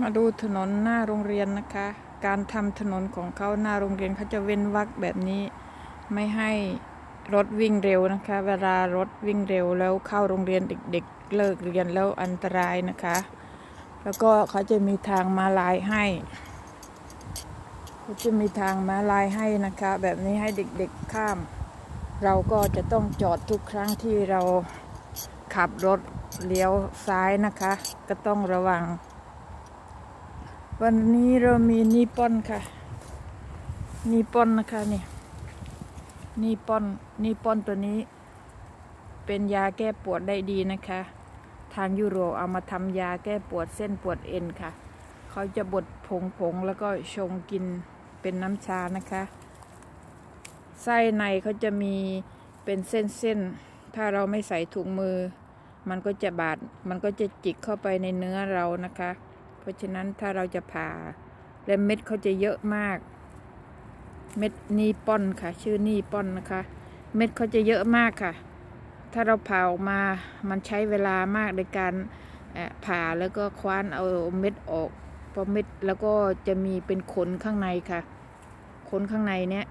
มาดูถนนหน้าโรงเรียนนะคะ การทำถนนของเขาหน้าโรงเรียนเขาจะเว้นวรรคแบบนี้ ไม่ให้รถวิ่งเร็วนะคะ เวลารถวิ่งเร็วแล้วเข้าโรงเรียนเด็ก ๆ เลิกเรียนแล้วอันตรายนะคะ แล้วก็เขาจะมีทางมาลายให้เขาจะมีทางมาลายให้นะคะ แบบนี้ให้เด็กๆข้าม เราก็จะต้องจอดทุกครั้งที่เราขับรถเลี้ยวซ้ายนะคะ ก็ต้องระวัง วันนี้เรามีนีปอนค่ะ นีปอนนะคะนี่นีปอนนีปอนตัวนี้ เป็นยาแก้ปวดได้ดีนะคะ ทางยุโรปเอามาทำยาแก้ปวดเส้นปวดเอ็นค่ะ เขาจะบดผงผงๆแล้วก็ชงกินเป็นน้ำชานะคะ ไส้ในเขาจะมีเป็นเส้นๆ ถ้าเราไม่ใส่ถุงมือ มันก็จะบาด มันก็จะจิกเข้าไปในเนื้อเรานะคะ เพราะฉะนั้นถ้าเราจะผ่าและเม็ดเขาจะเยอะมาก เม็ดนีป้อนค่ะ ชื่อนีป้อนนะคะ เม็ดเขาจะเยอะมากค่ะ ถ้าเราผ่าออกมามันใช้เวลามากในการผ่าแล้วก็คว้านเอาเม็ดออกพราะเม็ดแล้วก็จะมีเป็นขนข้างในค่ะ ขนข้างในเนี้ย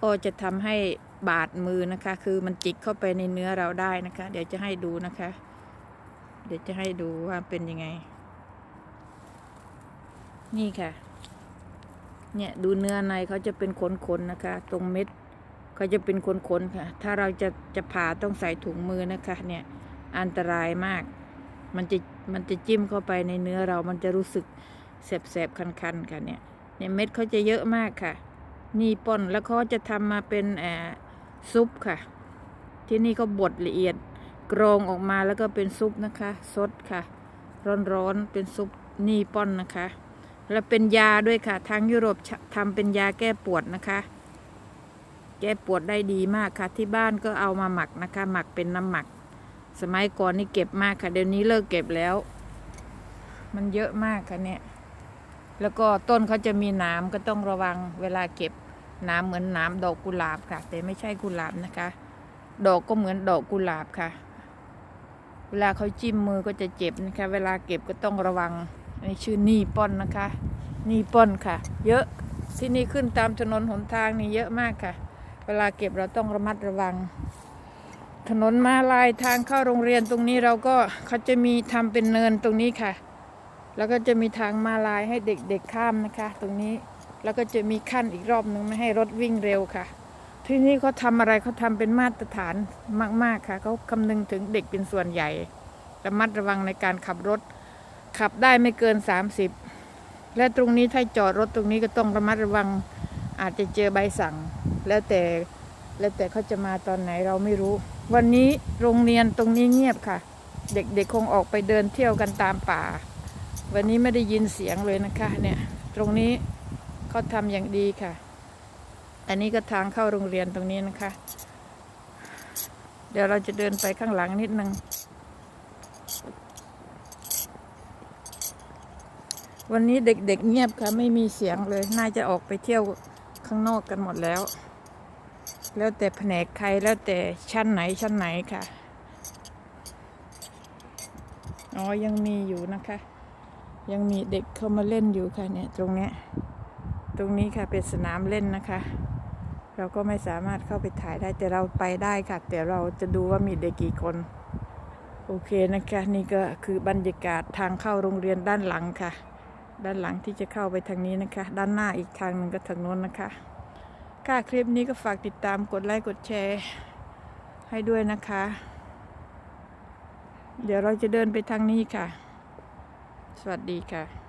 ก็จะทำให้บาดมือนะคะ คือมันจิกเข้าไปในเนื้อเราได้นะคะ เดี๋ยวจะให้ดูนะคะ เดี๋ยวจะให้ดูว่าเป็นยังไง นี่ค่ะ เนี่ยดูเนื้อในเขาจะเป็นขนๆนะคะ ตรงเม็ดเขาจะเป็นขนๆค่ะ ถ้าเราจะจะผ่าต้องใส่ถุงมือนะคะ เนี่ยอันตรายมาก มันจะมันจะจิ้มเข้าไปในเนื้อเรามันจะรู้สึกแสบๆคันๆค่ะเนี่ยเนี่ยเม็ดเขาจะเยอะมากค่ะ นี่ป่นแล้วเขาจะทำมาเป็นแอบซุปค่ะ ที่นี่ก็บดละเอียดกรองออกมาแล้วก็เป็นซุปนะคะซดค่ะ ร้อนๆเป็นซุปนี่ป้อนนะคะ แล้วเป็นยาด้วยค่ะ ทางยุโรปทำเป็นยาแก้ปวดนะคะ แก้ปวดได้ดีมากค่ะ ที่บ้านก็เอามาหมักนะคะ หมักเป็นน้ำหมัก สมัยก่อนนี่เก็บมากค่ะ เดี๋ยวนี้เลิกเก็บแล้ว มันเยอะมากค่ะเนี่ย แล้วก็ต้นเขาจะมีหน้ำก็ต้องระวังเวลาเก็บหน้ำเหมือนหน้ำดอกกุหลาบค่ะ แต่ไม่ใช่กุหลาบนะคะ ดอกก็เหมือนดอกกุหลาบค่ะ เวลาเขาจิ้มมือก็จะเจ็บนะคะ เวลาเก็บก็ต้องระวัง นนี้ชื่อนีปอนนะคะ นีปอนค่ะ เยอะที่นี่ขึ้นตามถนนหนทางนี่เยอะมากค่ะ เวลาเก็บเราต้องระมัดระวัง ถนนมาลายทางเข้าโรงเรียนตรงนี้เราก็เขาจะมีทำเป็นเนินตรงนี้ค่ะ แล้วก็จะมีทางมาลายให้เด็กๆข้ามนะคะ ตรงนี้แล้วก็จะมีขั้นอีกรอบหนึ่งไม่ให้รถวิ่งเร็วค่ะ ที่นี่เขาทำอะไรเขาทำเป็นมาตรฐานมากๆค่ะเขาคำนึงถึงเด็กเป็นส่วนใหญ่ระมัดระวังในการขับรถ ขับได้ไม่เกิน 30 และตรงนี้ถ้าจอดรถตรงนี้ก็ต้องระมัดระวัง อาจจะเจอใบสั่ง แล้วแต่แล้วแต่เขาจะมาตอนไหนเราไม่รู้ วันนี้โรงเรียนตรงนี้เงียบค่ะ เด็กๆคงออกไปเดินเที่ยวกันตามป่า วันนี้ไม่ได้ยินเสียงเลยนะคะเนี่ยตรงนี้เขาทำอย่างดีค่ะ อันนี้ก็ทางเข้าโรงเรียนตรงนี้นะคะ เดี๋ยวเราจะเดินไปข้างหลังนิดนึง วันนี้เด็กๆเงียบค่ะ ไม่มีเสียงเลย น่าจะออกไปเที่ยวข้างนอกกันหมดแล้ว แล้วแต่แผนกใครแล้วแต่ชั้นไหนชั้นไหนค่ะ อ๋อ ยังมีอยู่นะคะ ยังมีเด็กเข้ามาเล่นอยู่ค่ะเนี่ยตรงเนี้ยตรงนี้ค่ะเป็นสนามเล่นนะคะ เราก็ไม่สามารถเข้าไปถ่ายได้แต่เราไปได้ค่ะ แต่เราจะดูว่ามีเด็กกี่คน โอเคนะคะ นี่ก็คือบรรยากาศทางเข้าโรงเรียนด้านหลังค่ะ ด้านหลังที่จะเข้าไปทางนี้นะคะ ด้านหน้าอีกทางหนึ่งก็ทางโน้นนะคะ ค่ะคลิปนี้ก็ฝากติดตามกดไลค์กดแชร์ ให้ด้วยนะคะ เดี๋ยวเราจะเดินไปทางนี้ค่ะ สวัสดีค่ะ